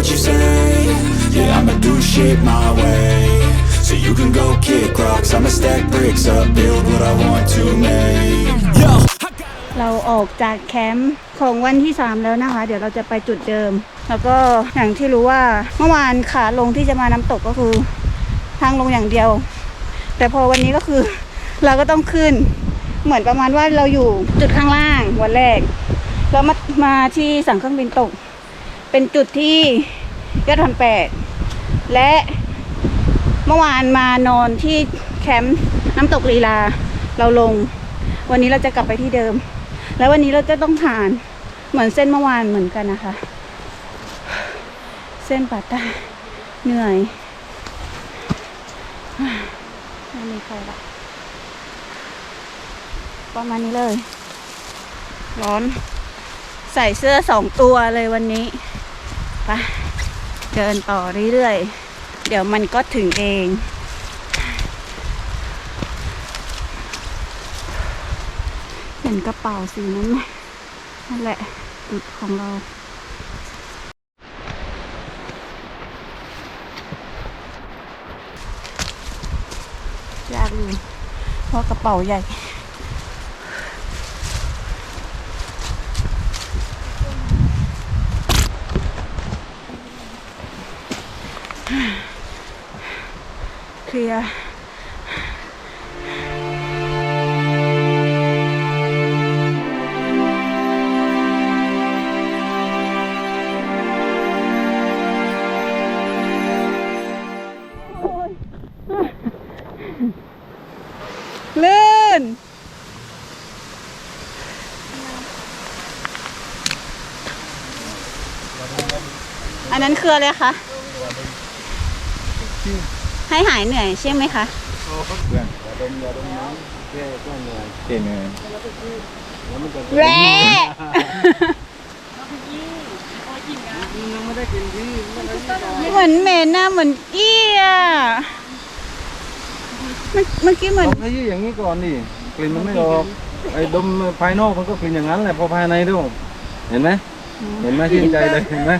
what you say Yeah, I'ma do shit my way So you can go kick rocks I'ma stack bricks up Build what I want to make Yo, เราออกจากแคมป์ของวันที่ 3 แล้วนะคะ เดี๋ยวเราจะไปจุดเดิม แล้วก็อย่างที่รู้ว่าเมื่อวานขาลงที่จะมาน้ำตกก็คือทางลงอย่างเดียว แต่พอวันนี้ก็คือเราก็ต้องขึ้น เหมือนประมาณว่าเราอยู่จุดข้างล่างวันแรกแล้วมามาที่สั่งเครื่องบินตก เป็นจุดที่ยอดพันแปดและเมื่อวานมานอนที่แคมป์น้ำตกลีลาเราลง วันนี้เราจะกลับไปที่เดิม แล้ววันนี้เราจะต้องผ่านเหมือนเส้นเมื่อวานเหมือนกันนะคะ เส้นป่าใต้เหนื่อยไม่มีใครละประมาณนี้เลย ร้อน ใส่เสื้อสองตัวเลยวันนี้ ไปเดินต่อเรื่อยๆ เดี๋ยวมันก็ถึงเอง เห็นกระเป๋าสีนั้นไหมนั่นแหละจุดของเรายากอยู่เพราะกระเป๋าใหญ่ เคลียร์ลื่น อันนั้นคืออะไรคะ ให้หายเหนื่อยใช่ไหมคะแร่เหมือนเหม็นนะเหมือนเอี้ยเมื่อเมื่อกี้เหมือนต้องให้ยืดอย่างนี้ก่อนดิกลิ่นมันไม่ออกไอ้ดมภายนอกมันก็กลิ่นอย่างนั้นแหละพอภายในด้วยเห็นไหมเห็นไหมชื่นใจเลยเห็นไหม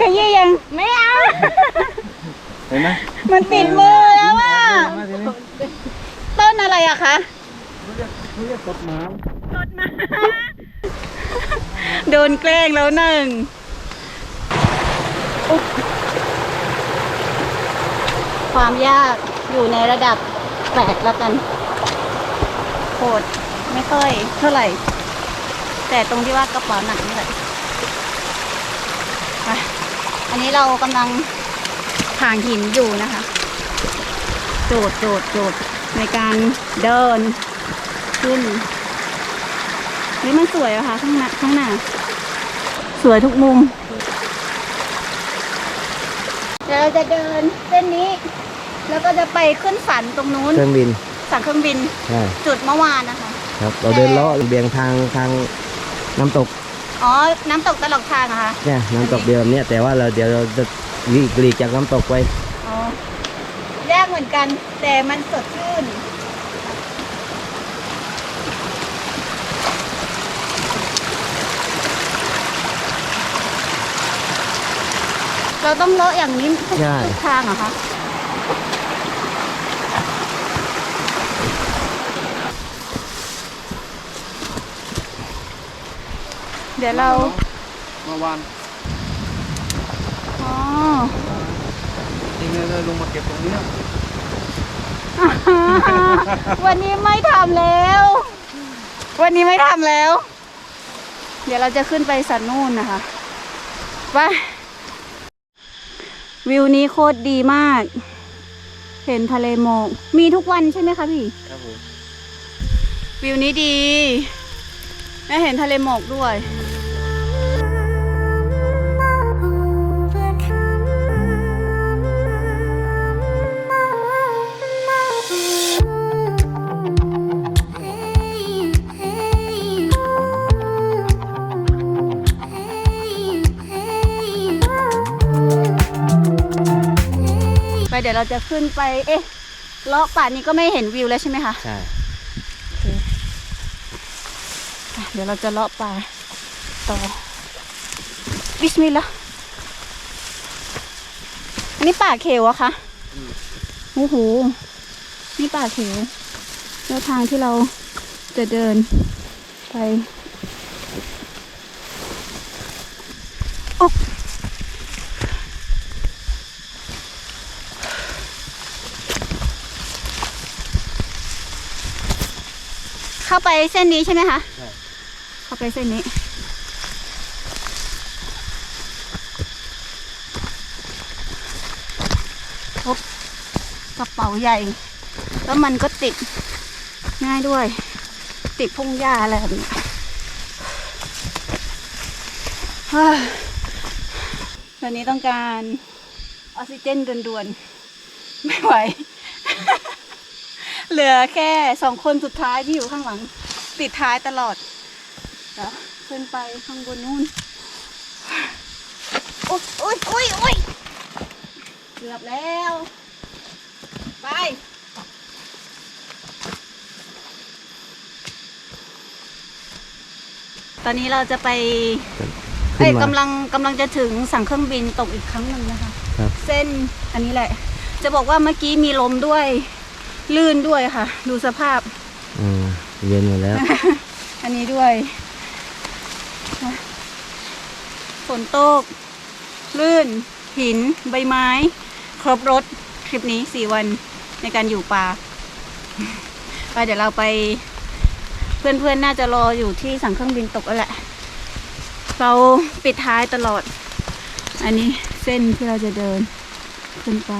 ขยี้ยังไม่เอา เห็นไหมมันติดมือแล้วว่าเห็นไหมทีนี้ต้นอะไรอะคะเขาเรียกกดน้โดนแกล้งแล้วหนึ่งอุ๊บความยากอยู่ในระดับแปดแล้วกันโหดไม่ค่อยเท่าไหร่ แต่ตรงที่ว่ากระเป๋าหนักนี่แหละไปอันนี้เรากำลัง ผ่านหินอยู่นะคะ โจดโจดโจดในการเดินขึ้นนี่มันสวยอะค่ะข้างหน้าข้างหน้า สวยทุกมุมเดี๋ยวเราจะเดินเส้นนี้ แล้วก็จะไปขึ้นสันตรงนู้นเครื่องบินสันเครื่องบินใช่จุดเมื่อวานนะคะ ครับ เราเดินเลาะเบียงทางทางน้ำตก อ๋อ น้ำตกตลอดทางอะคะ เนี่ยน้ำตกเดียวแบบเนี้ยแต่ว่าเราเดี๋ยวเราจะ หลีกหลีกจากน้ำตกไปอ๋อยากเหมือนกัน แต่มันสดชื่น เราต้องเลาะอย่างนี้ทุกใช่ ทุกทางเหรอคะ เดี๋ยวเราำเมื่อวาน อ๋อจริงๆเลยลงมาเก็บตรงเนี้ยวันนี้ไม่ทำแล้ว วันนี้ไม่ทำแล้ว เดี๋ยวเราจะขึ้นไปสันนู่นนะคะไปวิวนี้โคตรดีมาก เห็นทะเลหมอกมีทุกวันใช่ไหมคะพี่ ครับผม วิวนี้ดี และเห็นทะเลหมอกด้วย เดี๋ยวเราจะขึ้นไป เอ๊ะเลาะป่านนี้ก็ไม่เห็นวิวแล้วใช่ไหมคะใช่อะเดี๋ยวเราจะเลาะป่าต่อบิสมิลลาห์อันนี้ป่าเขวอะคะโอ้โหนี่ป่าเขวแล้วทางที่เราจะเดินไปโอ๊ เข้าไปเส้นนี้ใช่ไหมคะใช่เข้าไปเส้นนี้ พบกระเป๋าใหญ่ แล้วมันก็ติดง่ายด้วย ติดพงหญ้าอะไรแบบนี้เฮ้ยตอนนี้ต้องการออกซิเจนด่วนๆ ไม่ไหว เหลือแค่สองคนสุดท้ายที่อยู่ข้างหลัง ติดท้ายตลอดเดี๋ยวขึ้นไปข้างบนนู่นโอ๊ยโอ๊ยโอ๊ยโอ๊ยเกือบแล้ว ไปตอนนี้เราจะไปขึ้เอ้ยนมากำลังกำลังจะถึงสั่งเครื่องบินตกอีกครั้งหนึ่งนะคะ ครับ เส้นอันนี้แหละ จะบอกว่าเมื่อกี้มีลมด้วย ลื่นด้วยค่ะ ดูสภาพ อืมเย็นหมดแล้ว อันนี้ด้วยฝนตก ลื่น หิน ใบไม้ ครบรถทริปนี้สี่วันในการอยู่ป่าไปเดี๋ยวเราไปเพื่อนๆ น่าจะรออยู่ที่สั่งเครื่องบินตกแล้วแหละ เราปิดท้ายตลอด อันนี้เส้นที่เราจะเดินขึ้นไป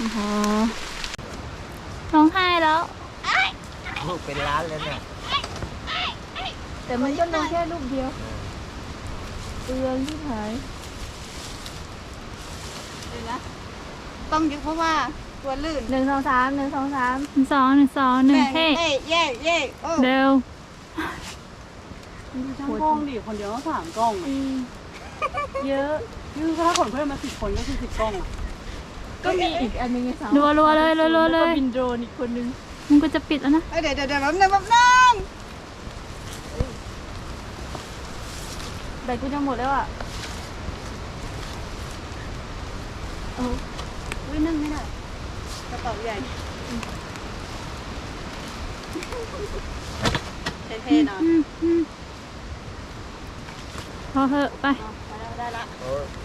นะคะ ร้องไห้แล้วเป็นร้านเลยเนี่ยแต่มันก็ลงแค่ลูกเดียวเปลืองที่ถ่ายเดี๋ยวนะต้องยึดเพราะว่าตัวลื่นหนึ่งสองสามหนึ่งสองสามหนึ่งสองหนึ่งสองหนึ่งแม่เฮ้เอ้ยเย่เย่โอ้เร็วช่างกล้องดิคนเดียวต้องสามกล้องอะเยอะ คือถ้าขนเพื่อนมาสิบคนก็คือสิบกล้องอะ ก็มีอีกอันนึงไงสาวรัวรัวๆเลยรัวรัวๆเลแล้วก็ยบินโดรนอีกคนนึงมันก็จะปิดแล้วนะเอ้ยเดี๋ยวเดี๋ยวเดี๋ยวแป๊บนึงแป๊บนึงแบตกูจะหมดแล้วอะเออวิ่งนึ่งไม่ได้กระเป๋าใหญ่เท่ๆหน่อยอืมอืมพอเหอะไปได้ละอั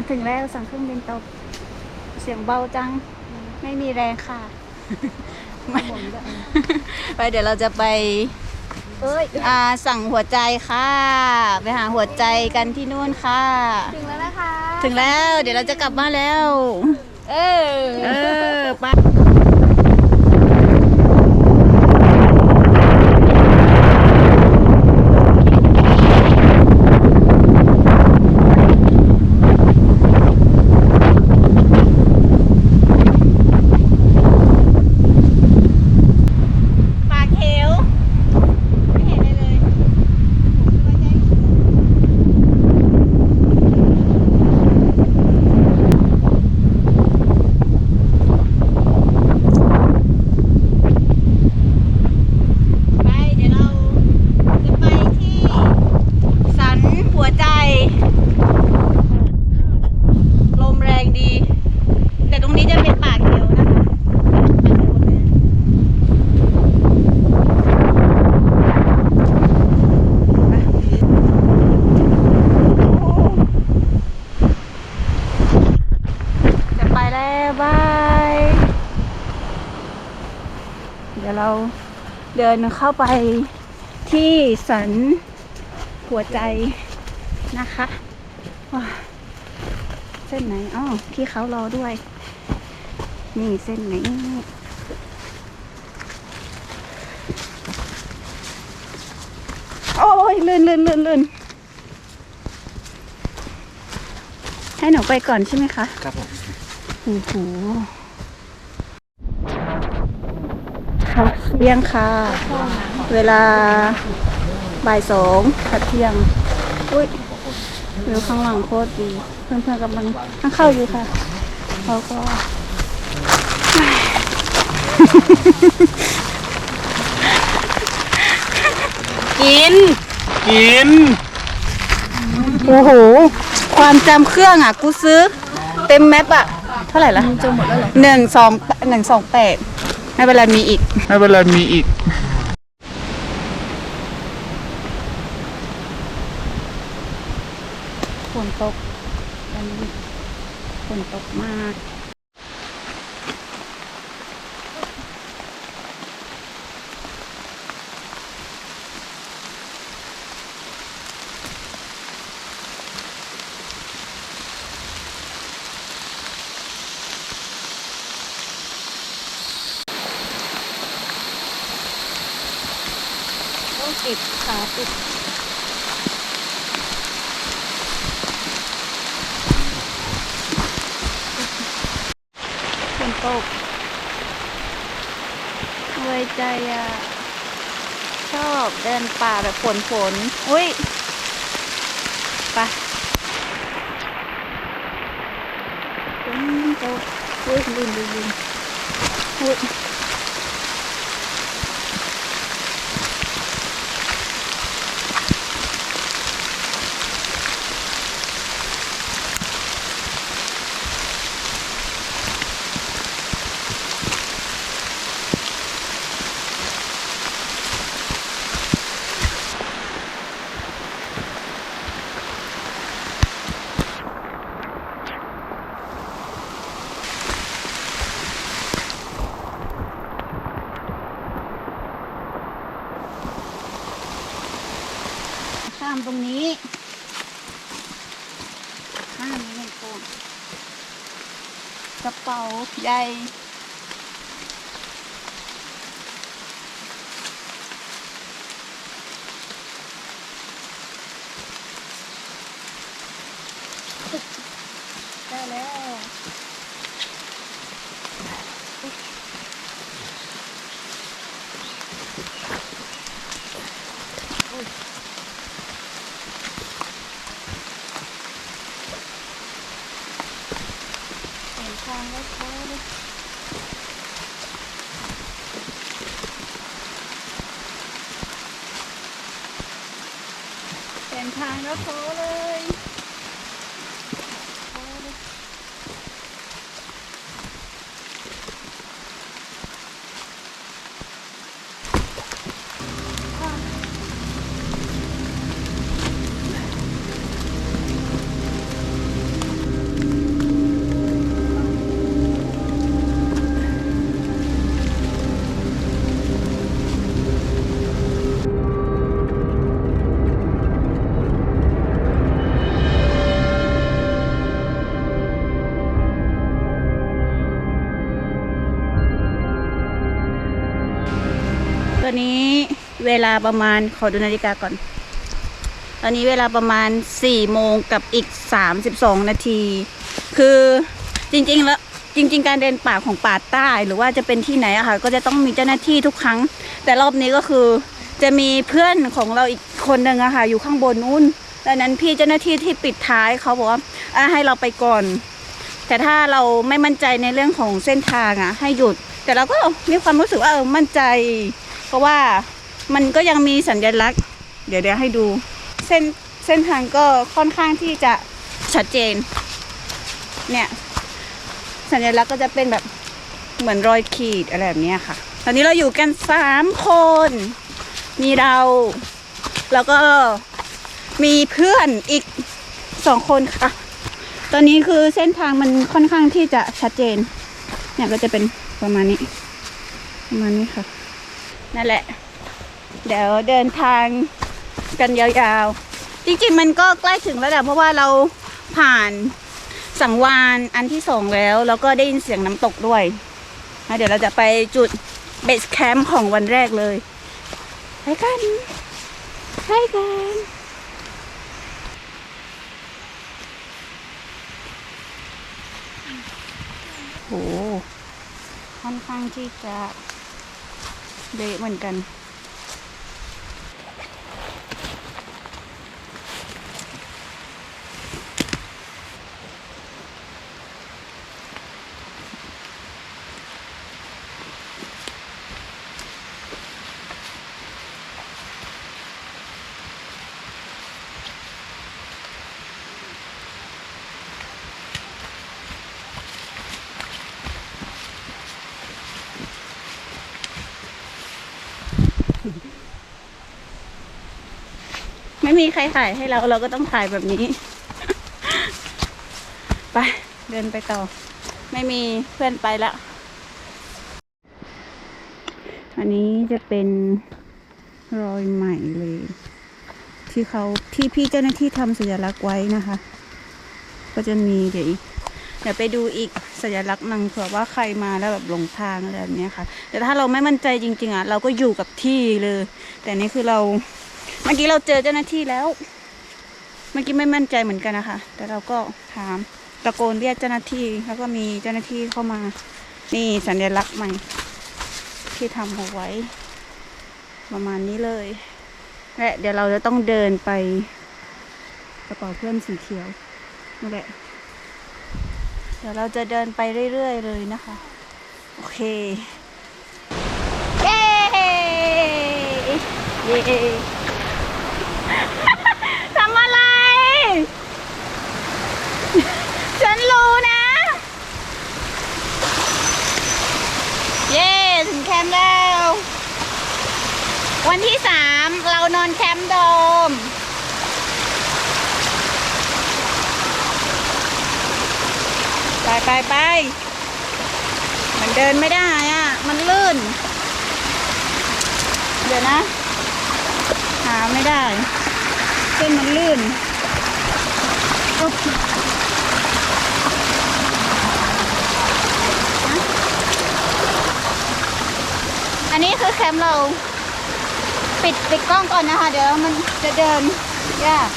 นถึงแล้วสั่งเครื่องบินตก เสียงเบาจัง ไม่มีแรงค่ะ ไปเดี๋ยวเราจะไปอ่าสั่งหัวใจค่ะ ไปหาหัวใจกันที่นู่นค่ะ ถึงแล้วนะคะ ถึงแล้ว เดี๋ยวเราจะกลับบ้านแล้ว เออ เออไปปากเขวไม่เห็นเลยเลยโอ้โหสบายใจ ไปเดี๋ยวเราจะไปที่สันหัวใจ ลมแรงดี แต่ตรงนี้จะเป็นป่าเขียวนะคะป่าเขียวหมดเลยไปจะไปแล้วบาย เดี๋ยวเราเดิ นเข้าไปที่สันหัวใจนะคะว้าเส้นไหนอ๋อพี่เขารอด้วย นี่เส้นนี้โอ้ยลื่นลื่นลื่นลื่นให้หนูไปก่อนใช่ไหมคะ ครับผม โอ้โหค่ะ เที่ยงค่ะ เวลาบ่ายสองขัดเที่ยง อุ้ยวิวข้างหลังโคตรดี เพื่อนๆกำลังนั่งเข้าอยู่ค่ะเขาก็กิน กิน โอ้โห ความจำเครื่องอะ กูซื้อ เต็มแมปอะ เท่าไหร่ละจำหมดแล้วเหรอหนึ่งสองหนึ่งสองแปด ไม่เป็นไรมีอีก ไม่เป็นไรมีอีก ฝนตกวันนี้ฝนตกมาก ติดขาติดฝนตกไว้ใจอะ ชอบเดินป่าแบบฝนฝนอุ้ยไปฝนตกอุ้ยลืมลืมลืมอุ้ยามตรงนี้ข้ามนี้ก่อนกระเป๋าใหญ่ได้แล้ว เห็นทางแล้วเขาเลยเห็นทางแล้วเขาเลย เวลาประมาณขอดูนาฬิกาก่อน ตอนนี้เวลาประมาณ4โมงกับอีก32นาที คือจริงๆแล้วจริง ๆ การเดินป่าของป่าใต้หรือว่าจะเป็นที่ไหนอะค่ะ ก็จะต้องมีเจ้าหน้าที่ทุกครั้ง แต่รอบนี้ก็คือจะมีเพื่อนของเราอีกคนหนึ่งอะค่ะ อยู่ข้างบนนู้นดังนั้นพี่เจ้าหน้าที่ที่ปิดท้ายเขาบอกว่าให้เราไปก่อน แต่ถ้าเราไม่มั่นใจในเรื่องของเส้นทางอะให้หยุด แต่เราก็มีความรู้สึกว่าเออมั่นใจ เพราะว่า มันก็ยังมีสัญลักษณ์ เดี๋ยวเดี๋ยวให้ดู เส้นเส้นทางก็ค่อนข้างที่จะชัดเจน เนี่ย สัญลักษณ์ก็จะเป็นแบบเหมือนรอยขีดอะไรแบบนี้ค่ะ ตอนนี้เราอยู่กันสามคน มีเรา แล้วก็มีเพื่อนอีกสองคนค่ะ ตอนนี้คือเส้นทางมันค่อนข้างที่จะชัดเจน เนี่ยก็จะเป็นประมาณนี้ ประมาณนี้ค่ะ นั่นแหละ เดี๋ยวเดินทางกันยาวๆ จริงๆมันก็ใกล้ถึงแล้วแหละเพราะว่าเราผ่านสังวานอันที่สองแล้ว แล้วก็ได้ยินเสียงน้ำตกด้วยเดี๋ยวเราจะไปจุดเบสแคมป์ของวันแรกเลยไปกันไปกันโหค่อนข้างที่จะเละเหมือนกัน มีใครถ่ายให้เราเราก็ต้องถ่ายแบบนี้ ไป เดินไปต่อ ไม่มีเพื่อนไปละอันนี้จะเป็นรอยใหม่เลย ที่เขาที่พี่เจ้าหน้าที่ทำสัญลักษณ์ไว้นะคะ ก็จะมีเดี๋ยวอีกเดี๋ยวไปดูอีกสัญลักษณ์หนึงเผื่อว่าใครมาแล้วแบบหลงทางอะไรแบบนี้ค่ะ แต่ถ้าเราไม่มั่นใจจริง ๆอะเราก็อยู่กับที่เลย แต่นี่คือเรา เมื่อกี้เราเจอเจ้าหน้าที่แล้ว เมื่อกี้ไม่มั่นใจเหมือนกันนะคะ แต่เราก็ถามตะโกนเรียกเจ้าหน้าที่ แล้วก็มีเจ้าหน้าที่เข้ามา นี่สัญลักษณ์ใหม่ ที่ทำเอาไว้ ประมาณนี้เลย และเดี๋ยวเราจะต้องเดินไปกระเป๋าเพื่อนสีเขียวนั่นแหละ เดี๋ยวเราจะเดินไปเรื่อยๆเลยนะคะ โอเค เย้ เย้ ทำอะไร ฉันรู้นะ เย้ ถึงแค มป์แล้ว วันที่สามเรานอนแคมป์โดม ไปไปไปมันเดินไม่ได้อะ มันลื่น เดี๋ยวนะ หาไม่ได้ เส้นมันลื่นอ๊บ อันนี้คือแคมป์เรา ปิดปิดกล้องก่อนนะคะ เดี๋ยวมันจะเดินยาก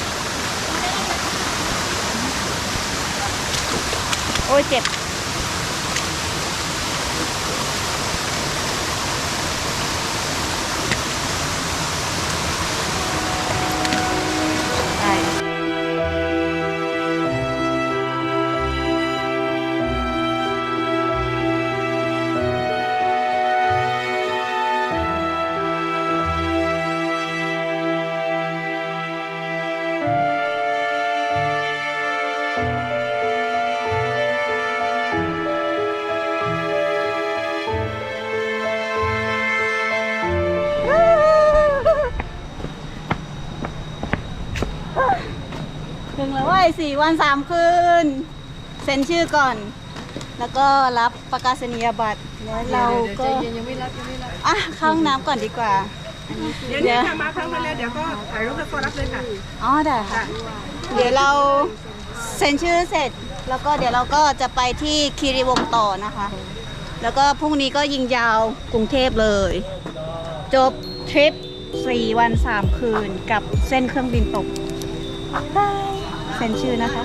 โอ้ยเจ็บ สี่วันสามคืน เซ็นชื่อก่อน แล้วก็รับประกาศนียบัตรแล้วเราก็ ยังไม่รับยังไม่รับอะเข้าห้องน้ำก่อนดีกว่า เดี๋ยวนี้ค่ะมาครั้งมาแล้วเดี๋ยวก็ถ่ายรูปแล้วก็รับเลยค่ะ อ๋อได้ค่ะ เดี๋ยวเราเซ็นชื่อเสร็จ แล้วก็เดี๋ยวเราก็จะไปที่คีรีวงศ์ต่อนะคะ แล้วก็พรุ่งนี้ก็ยิงยาวกรุงเทพเลย จบทริป 4 วัน 3 คืนกับเส้นเครื่องบินตกบาย เซ็นชื่อนะคะ